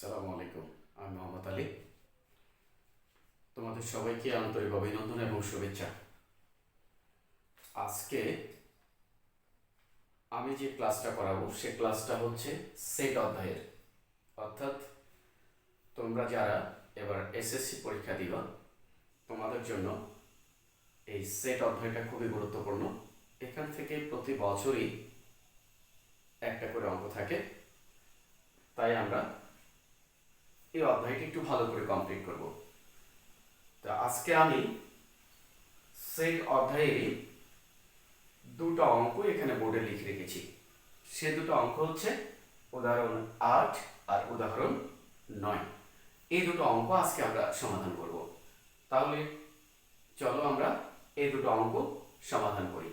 সালামু আলাইকুম, আমি মোহাম্মদ আলী। তোমাদের সবাইকে আন্তরিক অভিনন্দন এবং শুভেচ্ছা। আজকে আমি যে ক্লাসটা করাবো, সে ক্লাসটা হচ্ছে সেট অধ্যায়ের। অর্থাৎ তোমরা যারা এবার এসএসসি পরীক্ষা দিবা, তোমাদের জন্য এই সেট অধ্যায়টা খুবই গুরুত্বপূর্ণ। এখান থেকে প্রতি বছরই একটা করে অঙ্ক থাকে। তাই আমরা এই অধ্যায়টি একটু ভালো করে কমপ্লিট করব। তা আজকে আমি সেই অধ্যায়েরই দুটো অঙ্ক এখানে বোর্ডে লিখে রেখেছি। সে দুটো অঙ্ক হচ্ছে উদাহরণ আট আর উদাহরণ নয়। এই দুটো অঙ্ক আজকে আমরা সমাধান করব। তাহলে চলো আমরা এই দুটো অঙ্ক সমাধান করি।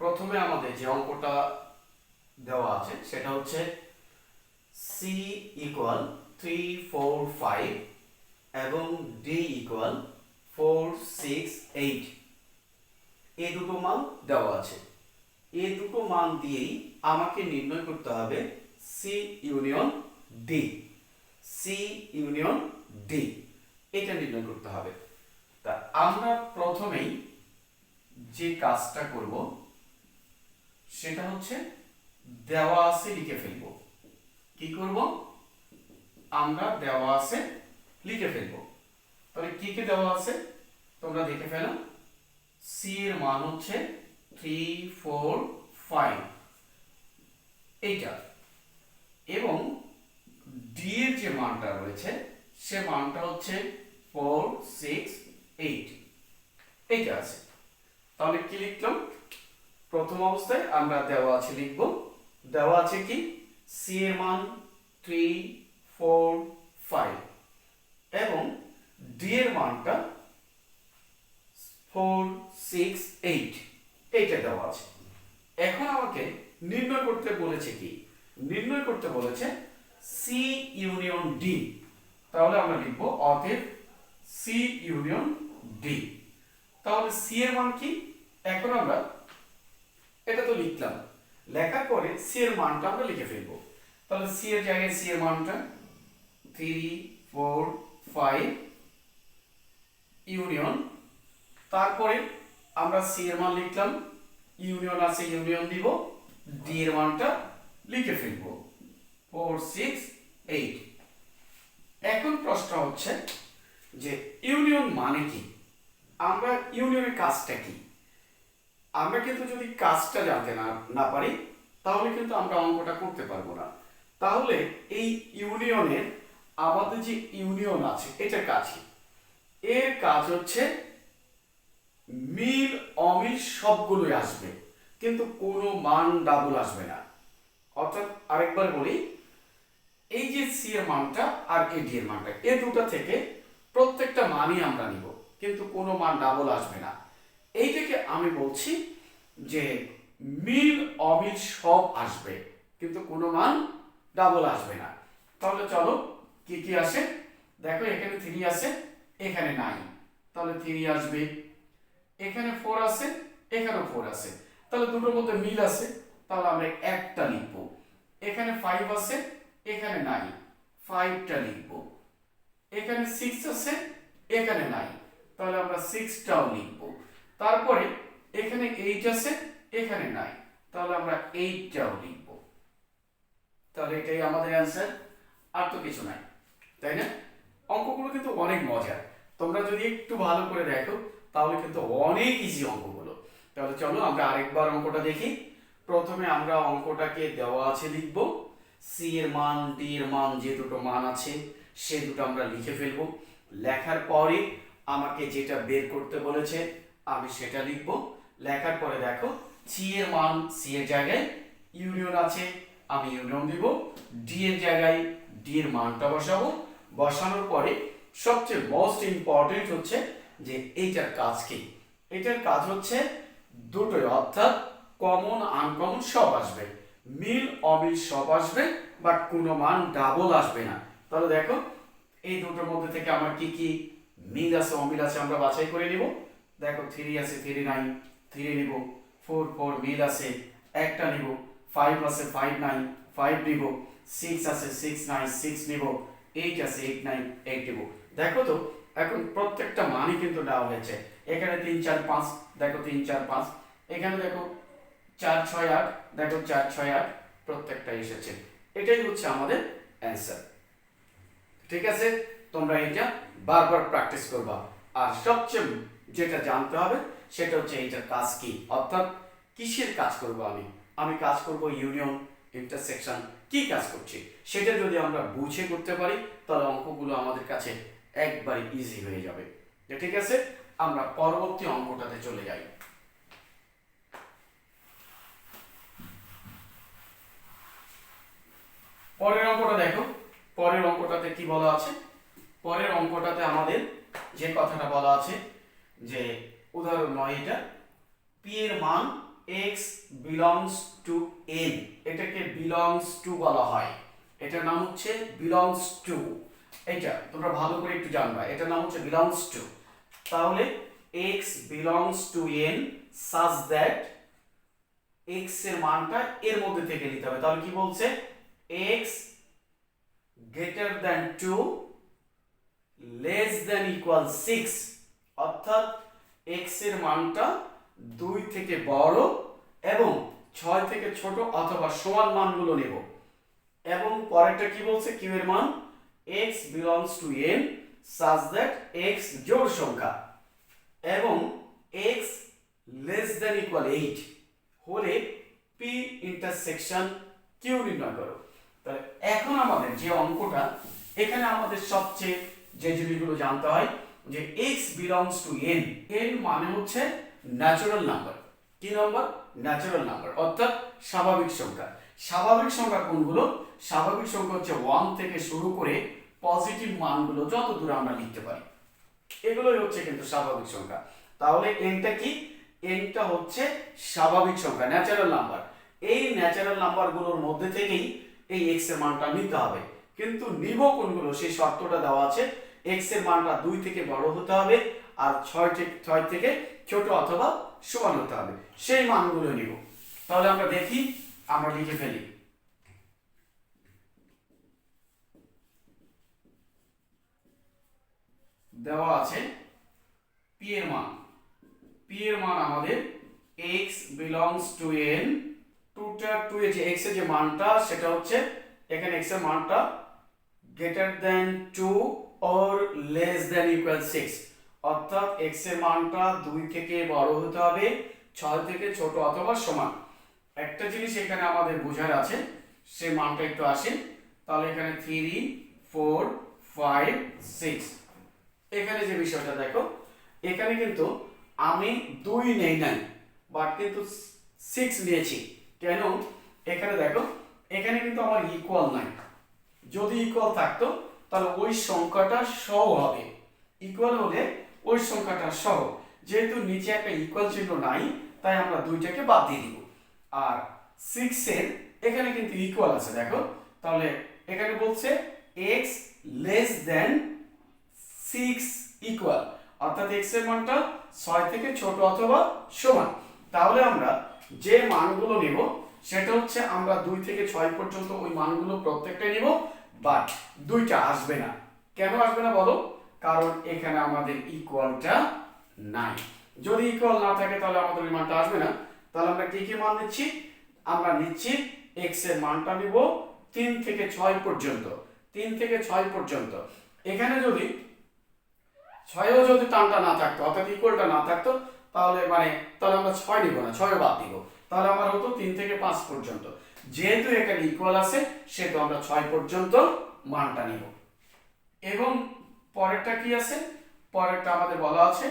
প্রথমে আমাদের যে অঙ্কটা দেওয়া আছে সেটা হচ্ছে C equal three four five এবং D equal four six eight এই দুটো মান দেওয়া আছে। এই দুটো মান দিয়েই আমাকে নির্ণয় করতে হবে C union D C union D এটা নির্ণয় করতে হবে। তা আমরা প্রথমেই যে কাজটা করব, সেটা হচ্ছে দেওয়া আছে লিখে ফেলব। কি করব? আমরা দেওয়া আছে লিখে ফেলব। তাহলে কি কি দেওয়া আছে? তোমরা দেখে ফেলো। সি এর মান হচ্ছে থ্রি ফোর ফাইভ এইটা। এবং ডি এর যে মানটা রয়েছে, সে মানটা হচ্ছে ফোর সিক্স এইট এইটা আছে। তাহলে কি লিখলাম? প্রথম অবস্থায় আমরা দেওয়া আছে লিখব। দেওয়া আছে কি? সি এর মান থ্রি ফোর ফাইভ এবং ডি এর মানটা ফোর সিক্স এইট এইটা দেওয়া আছে। এখন আমাকে নির্ণয় করতে বলেছে কি? নির্ণয় করতে বলেছে সি ইউনিয়ন ডি তাহলে আমরা লিখব অতএব সি ইউনিয়ন ডি তাহলে সি এর মান কি? এখন আমরা এটা তো লিখলাম। লেখার পরে সি এর মানটা আমরা লিখে ফেলব। তাহলে সি এর জায়গায় সি এর মানটা থ্রি ফোর ফাইভ ইউনিয়ন তারপরে আমরা সি এর মান লিখলাম ইউনিয়ন আছে ইউনিয়ন দিব ডি এর মানটা লিখে ফেলব। ফোর সিক্স এইট এখন প্রশ্ন হচ্ছে যে ইউনিয়ন মানে কি? আমরা ইউনিয়নের কাজটা কি? আমরা কিন্তু যদি কাজটা জানতে না না পারি, তাহলে কিন্তু আমরা অঙ্কটা করতে পারব না। তাহলে এই ইউনিয়নের আমাদের যে ইউনিয়ন আছে এটা কাজ এর কাজ হচ্ছে মিল, অমিল সবগুলোই আসবে, কিন্তু কোনো মান ডাবল আসবে না। অর্থাৎ আরেকবার বলি, এই যে সি এর মানটা আর এ ডি এর মানটা, এ দুটো থেকে প্রত্যেকটা মানই আমরা নিব, কিন্তু কোনো মান ডাবল আসবে না। এইটাকে আমি বলছি যে মিল, অমিল সব আসবে, কিন্তু কোনো মান ডাবল আসবে না। তাহলে চলো, কি কি আসে? দেখো, এখানে থ্রি আছে এখানে নাই তাহলে থ্রি আসবে, এখানে ফোর আছে এখানেও ফোর আছে তাহলে দুটোর মধ্যে মিল আছে তাহলে আমরা একটা লিখব। এখানে ফাইভ আছে এখানে নাই ফাইভটা লিখব। এখানে সিক্স আছে এখানে নাই তাহলে আমরা সিক্সটাও লিখব। তারপরে এখানে এইট আছে, এখানে নাই। তাহলে আমরা এইটটাও লিখব। তাহলে এটাই আমাদের অ্যান্সার আর তো কিছু নাই, তাই না? অঙ্কগুলো কিন্তু অনেক মজার। তোমরা যদি একটু ভালো করে দেখো, তাহলে কিন্তু অনেক ইজি অঙ্কগুলো। তাহলে চলো আমরা আরেকবার অঙ্কটা দেখি। প্রথমে আমরা অঙ্কটাকে দেওয়া আছে লিখব। সি এর মান ডি এর মান যে দুটো মান আছে, সে দুটো আমরা লিখে ফেলব। লেখার পরে আমাকে যেটা বের করতে বলেছে আমি সেটা লিখব। লেখার পরে দেখো সি এর মান সি এর জায়গায় ইউনিয়ন আছে, আমি ইউনিয়ন দিব। ডি এর জায়গায় ডি এর মানটা বসাবো। বসানোর পরে সবচেয়ে মোস্ট ইম্পর্টেন্ট হচ্ছে যে এইটার কাজ কি? এটার কাজ হচ্ছে দুটোই, অর্থাৎ কমন আনকমন সব আসবে। মিল, অমিল সব আসবে বাট কোনো মান ডাবল আসবে না। তাহলে দেখো, এই দুটোর মধ্যে থেকে আমার কি কি মিল আছে, অমিল আছে আমরা বাছাই করে নিব। দেখো থ্রি আছে থ্রি নাইন থ্রি নিব ফোর ফোর মিল আছে, একটা নিব ফাইভ আছে ফাইভ নাইন ফাইভ নিব সিক্স আছে সিক্স নাইন সিক্স নিব এইট আছে এইট নাইন এইট নিব। দেখো তো, এখন প্রত্যেকটা মানই কিন্তু দেওয়া হয়েছে। এখানে তিন, চার, পাঁচ, দেখো তিন, চার, পাঁচ। এখানে দেখো চার, ছয়, আট, দেখো চার, ছয়, আট, প্রত্যেকটা এসেছে। এটাই হচ্ছে আমাদের অ্যান্সার ঠিক আছে? তোমরা এটা বারবার প্র্যাকটিস করবা। আর সবচেয়ে যেটা জানতে হবে, সেটা হচ্ছে এইটার কাজ কি? অর্থাৎ কিসের কাজ করব আমি? আমি কাজ করব ইউনিয়ন ইন্টারসেকশন কি কাজ করছি? সেটা যদি আমরা বুঝে করতে পারি, তাহলে অঙ্কগুলো আমাদের কাছে একবারে ইজি হয়ে যাবে। ঠিক আছে, আমরা পরবর্তী অঙ্কটাতে চলে যাই। পরের অঙ্কটা দেখো। পরের অঙ্কটাতে কি বলা আছে? পরের অঙ্কটাতে আমাদের যে কথাটা বলা আছে যে উদাহরণ নয় এটা পি এর মান x বিলংস টু n, এটাকে বিলংস টু বলা হয়। এটার নাম হচ্ছে বিলংস টু এটা তোমরা ভালো করে একটু জানবা, এটার নাম হচ্ছে বিলংস টু তাহলে x belongs to n such that x এর মানটা এর মধ্যে থেকে নিতে হবে। তাহলে কি বলছে? x greater than 2 less than equal 6 অর্থাৎ x এর মানটা দুই থেকে বড় এবং ছয় থেকে ছোট অথবা সমান মানগুলো নেব। এবং পরেরটা কি বলছে? q এর মান? x belongs to n such that x জোড় সংখ্যা এবং x less than equal 8 হলে p ইন্টারসেকশন q নির্ণয় করো। তাহলে এখন আমাদের যে অঙ্কটা, এখানে আমাদের সবচেয়ে যে জিনিসগুলো জানতে হয় যে x belongs to n n মানে হচ্ছে ন্যাচারাল নাম্বার কি নাম্বার ন্যাচারাল নাম্বার অর্থাৎ স্বাভাবিক সংখ্যা। স্বাভাবিক সংখ্যা কোনগুলো? স্বাভাবিক সংখ্যা হচ্ছে ওয়ান থেকে শুরু করে পজিটিভ মানগুলো যত দূরে আমরা লিখতে পারি। এগুলোই হচ্ছে কিন্তু স্বাভাবিক সংখ্যা। তাহলে এনটা কি? এনটা হচ্ছে স্বাভাবিক সংখ্যা ন্যাচারাল নাম্বার এই ন্যাচারাল নাম্বারগুলোর মধ্যে থেকেই এই এক্সের মানটা নিতে হবে। কিন্তু নিব কোনগুলো? সেই শর্তটা দেওয়া আছে এক্সের মানটা দুই থেকে বড় হতে হবে আর ছয় থেকে ছয় থেকে ছোট অথবা সমান হতে হবে। সেই মানগুলো নিব। তাহলে আমরা দেখি, আমরা লিখে ফেলি। দেওয়া আছে পি এর মান। পি এর মান আমাদের x belongs to n টুটা টু এর যে x এর যে মানটা, সেটা হচ্ছে এখানে x এর মানটা greater than 2 or less than equal 6 অর্থাৎ x এর মানটা দুই থেকে বড় হতে হবে, ছয় থেকে ছোট অথবা সমান। একটা জিনিস এখানে আমাদের বোঝার আছে সেই মানটা একটু আসে। তাহলে এখানে থ্রি ফোর ফাইভ সিক্স এখানে যে বিষয়টা দেখো, এখানে কিন্তু আমি দুই নেই নাই বাট কিন্তু সিক্স নিয়েছি। কেন? এখানে দেখো, এখানে কিন্তু আমার ইকুয়াল নাই। যদি ইকুয়াল থাকতো তাহলে ওই সংখ্যাটা সহ হবে। ইকুয়াল হলে ওই সংখ্যাটা সহ। যেহেতু নিচে একটা ইকুয়াল চিহ্ন নাই, তাই আমরা দুইটাকে বাদ দিয়ে দিব। আর সিক্স এর এখানে কিন্তু ইকুয়াল আছে, দেখো। তাহলে এখানে বলছে X less than six equal অর্থাৎ এক্সের মানটা ছয় থেকে ছোট অথবা সমান। তাহলে আমরা যে মানগুলো নেব, সেটা হচ্ছে আমরা দুই থেকে ছয় পর্যন্ত ওই মানগুলো প্রত্যেকটা নিব। বাট দুইটা আসবে না। কেন আসবে না বলো? কারণ এখানে আমাদের ইকুয়ালটা নাই। যদি ইকুয়াল না থাকে তাহলে আমাদের ওই মানটা আসবে না। তাহলে আমরা কি কি মান নিচ্ছি? আমরা নিচ্ছি এক্সের মানটা নিব তিন থেকে ছয় পর্যন্ত। তিন থেকে ছয় পর্যন্ত। এখানে যদি ছয়ও যদি টানটা না থাকতো, অর্থাৎ ইকুয়ালটা না থাকতো, তাহলে মানে তাহলে আমরা ছয় নিব না ছয় বাদ দিব। তাহলে আমার হতো তিন থেকে পাঁচ পর্যন্ত। যেহেতু এখানে ইকুয়াল আছে, সেহেতু আমরা ছয় পর্যন্ত মানটা নিব। এবং পরেরটা কি আছে? পরেরটা আমাদের বলা আছে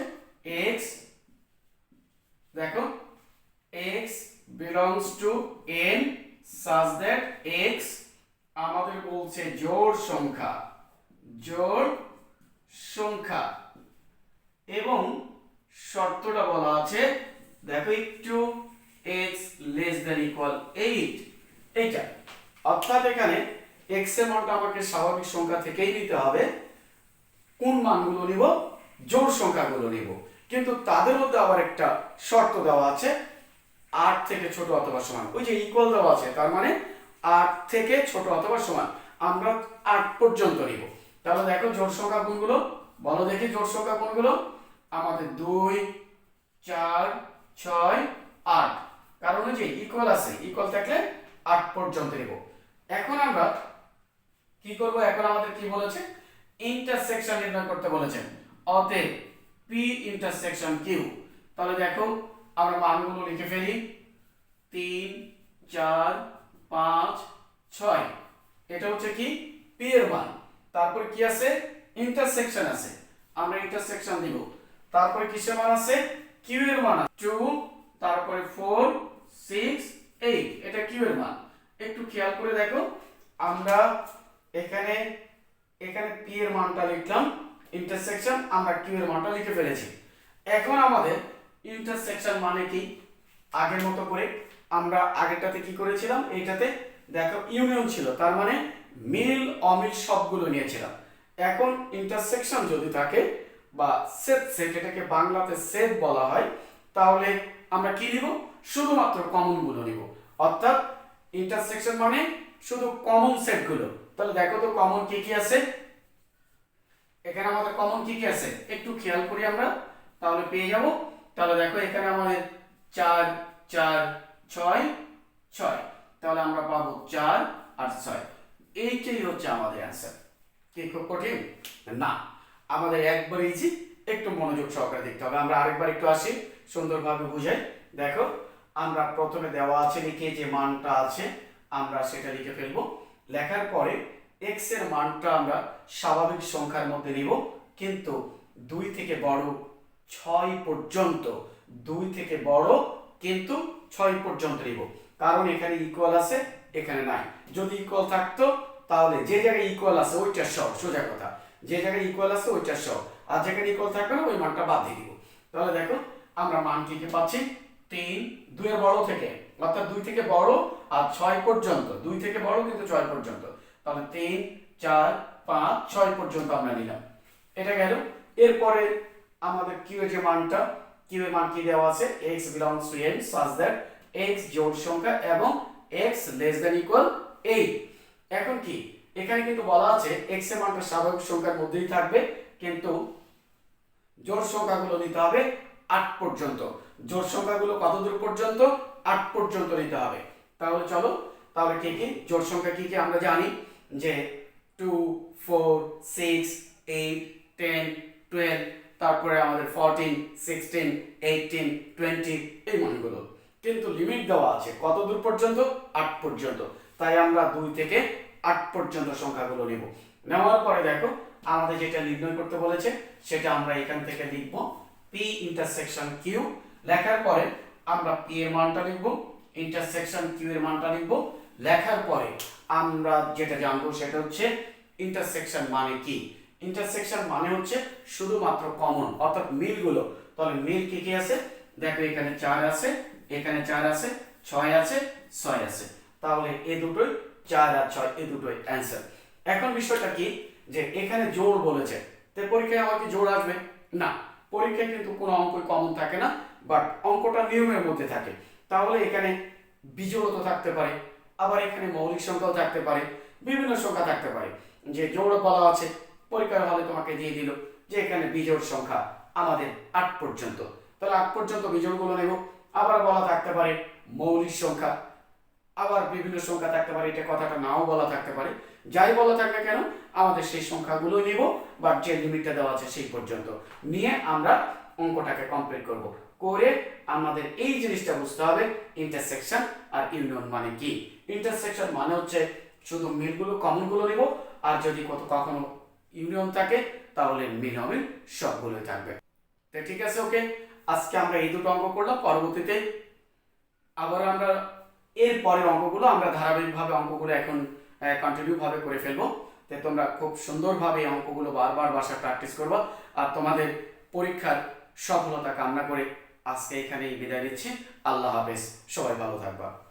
এক্স দেখো X belongs to N such that X আমাদের বলছে জোড় সংখ্যা জোড় সংখ্যা। এবং শর্তটা বলা আছে, দেখো, একটু x লেস দেন ইকুয়াল 8 এইটা। অর্থাৎ এখানে এর মানটা আমাকে স্বাভাবিক সংখ্যা থেকেই নিতে হবে। কোন মানগুলো নিব? জোড় সংখ্যাগুলো নিব। কিন্তু তাদের মধ্যে আবার একটা শর্ত দেওয়া আছে। আট থেকে ছোট অথবা সমান। ওই যে ইকুয়াল দেওয়া আছে, তার মানে আট থেকে ছোট অথবা সমান। আমরা আট পর্যন্ত নিব। তাহলে দেখো জোট সংখ্যা কোনগুলো? বলো দেখি জোট সংখ্যা কোনগুলো? আমাদের দুই, চার, ছয়, আট। কারণ যে ইকুয়াল আছে ইকুয়াল থাকলে আট পর্যন্ত নিব। এখন আমরা কি করব? এখন আমাদের কি বলেছে? ইন্টারসেকশন নির্ণয় করতে বলেছেন অতএব পি ইন্টারসেকশন কিউ তাহলে দেখো, আমরা মানগুলো লিখে ফেলি। তিন, চার, পাঁচ, ছয়। এটা হচ্ছে কি? পি এর মান। তারপরে কি আছে? ইন্টারসেকশন আছে। আমরা ইন্টারসেকশন দিব। তারপরে কিসের মান আছে? কিউ এর মান আছে। টু তারপরে ফোর সিক্স এইট এটা কিউ এর মান একটু খেয়াল করে দেখো, আমরা এখানে এখানে পি এর মানটা লিখলাম ইন্টারসেকশন আমরা কিউ এর মানটা লিখে ফেলেছি। এখন আমাদের ইন্টারসেকশন মানে কি? আগের মতো করে আমরা আগেরটাতে কি করেছিলাম? এইটাতে দেখো ইউনিয়ন ছিল, তার মানে মিল, অমিল সবগুলো নিয়েছিলাম। এখন ইন্টারসেকশন যদি থাকে, বা সেট সেট এটাকে বাংলাতে সেট বলা হয়, তাহলে আমরা কি নিব? শুধুমাত্র কমনগুলো নিব। অর্থাৎ ইন্টারসেকশন মানে শুধু কমন সেটগুলো। তাহলে দেখো তো কমন কি কি আছে? এখানে আমাদের কমন কি কি আছে? একটু খেয়াল করি আমরা, তাহলে পেয়ে যাব। তাহলে দেখো এখানে আমাদের চার চার, ছয় ছয়। তাহলে আমরা পাবো চার আর ছয়। এইটাই হচ্ছে আমাদের অ্যান্সার কি খুব কঠিন? না। আমাদের একবার ইজি একটু মনোযোগ সহকারে দেখতে হবে। আমরা আরেকবার একটু আসি, সুন্দরভাবে বুঝাই। দেখো আমরা প্রথমে দেওয়া আছে লিখে যে মানটা আছে, আমরা সেটা লিখে ফেলব। লেখার পরে এক্সের মানটা আমরা স্বাভাবিক সংখ্যার মধ্যে নিব, কিন্তু দুই থেকে বড় ছয় পর্যন্ত, দুই থেকে বড় কিন্তু ছয় পর্যন্ত নিব। কারণ এখানে ইকুয়াল আছে, এখানে নাই। যদি ইকুয়াল থাকতো, তাহলে যে জায়গায় ইকুয়াল আছে ওইটা সহ, সোজা কথা। যে জায়গায় ইকুয়াল আছে ওইটা সহ। আর যেখানে ইকুয়াল থাকবে না, ওই মানটা বাদ দিয়ে দিব। তাহলে দেখো, আমরা মান পাচ্ছি? তিন, দুইয়ের বড় থেকে। অর্থাৎ দুই থেকে বড় আর ছয় পর্যন্ত। দুই থেকে বড়, কিন্তু ছয় পর্যন্ত। তাহলে তিন, চার, পাঁচ, ছয় পর্যন্ত আমরা নিলাম। এটা গেল। এরপরে আমাদের কিউ যে মানটা কিউ এর মান কি দেওয়া আছে? x belongs to n such that x জোড় সংখ্যা এবং x লেস than equal 8 এখন কি? এখানে কিন্তু বলা আছে x এর মানটা স্বাভাবিক সংখ্যার মধ্যেই থাকবে, কিন্তু জোড় সংখ্যাগুলো নিতে হবে 8 পর্যন্ত। জোড় সংখ্যাগুলো কত দূর পর্যন্ত? 8 পর্যন্ত নিতে হবে। তাহলে চলো, তাহলে কি কি জোড় সংখ্যা কি কি আমরা জানি? যে 2 4 6 8 10 12 তারপরে আমাদের 14 16 18 20 এই মানগুলো। কিন্তু লিমিট দেওয়া আছে। কত দূর পর্যন্ত? 8 পর্যন্ত। তাই আমরা 2 থেকে 8 পর্যন্ত সংখ্যাগুলো নেব। নেওয়ার পরে দেখো, আমাদের যেটা নির্ণয় করতে বলেছে, সেটা আমরা এখান থেকে লিখব। P ইন্টারসেকশন q, লেখার পরে আমরা p এর মানটা লিখব ইন্টারসেকশন q এর মানটা লিখব, লেখার পরে আমরা যেটা জানব সেটা হচ্ছে ইন্টারসেকশন মানে কি? ইন্টারসেকশন মানে হচ্ছে শুধুমাত্র কমন অর্থাৎ মিলগুলো। তাহলে মিল কি কি আছে? দেখো এখানে চার আছে, এখানে চার আছে, ছয় আছে ছয় আছে। তাহলে এ দুটোই চার আর ছয়, এ দুটোই অ্যান্সার এখন বিষয়টা কি? যে এখানে জোড় বলেছে। তো পরীক্ষায় আমার কি জোড় আসবে? না। পরীক্ষায় কিন্তু কোনো অঙ্কই কমন থাকে না বাট অঙ্কটা নিয়মের মধ্যে থাকে। তাহলে এখানে বিজোড়ও থাকতে পারে, আবার এখানে মৌলিক সংখ্যাও থাকতে পারে, বিভিন্ন সংখ্যা থাকতে পারে। যে জোড় বলা আছে, পরীক্ষার হলে তোমাকে দিয়ে দিল যে এখানে বিজোড় সংখ্যা আমাদের আট পর্যন্ত। তাহলে আট পর্যন্ত বিজোড়গুলো নেব, আবার বলা থাকতে পারে মৌলিক সংখ্যা, আবার বিভিন্ন সংখ্যা থাকতে পারে, এটা কথাটা নাও বলা থাকতে পারে। যাই বলা থাকবে কেন, আমাদের সেই সংখ্যাগুলো নিব, বা যে লিমিটটা দেওয়া আছে সেই পর্যন্ত। নিয়ে আমরা অঙ্কটাকে কমপ্লিট করব। করে আমাদের এই জিনিসটা বুঝতে হবে ইন্টারসেকশন আর ইউনিয়ন মানে কি? ইন্টারসেকশন মানে হচ্ছে শুধু মিলগুলো কমনগুলো নিব, আর যদি কত কখনো ইউনিয়ন থাকে, তাহলে মিল অমিল সবগুলোই থাকবে। তো ঠিক আছে ওকে আজকে আমরা এই দুটো অঙ্ক করলাম, পরবর্তীতে আবার আমরা এর পরের অঙ্কগুলো, আমরা ধারাবাহিকভাবে অঙ্কগুলো এখন কন্টিনিউ ভাবে করে ফেলব। তো তোমরা খুব সুন্দরভাবে এই অঙ্কগুলো বারবার বাসা প্র্যাকটিস করবা। আর তোমাদের পরীক্ষার সফলতা কামনা করে আজকে এখানেই বিদায় নিচ্ছি। আল্লাহ হাফেজ। সবাই ভালো থাকবা।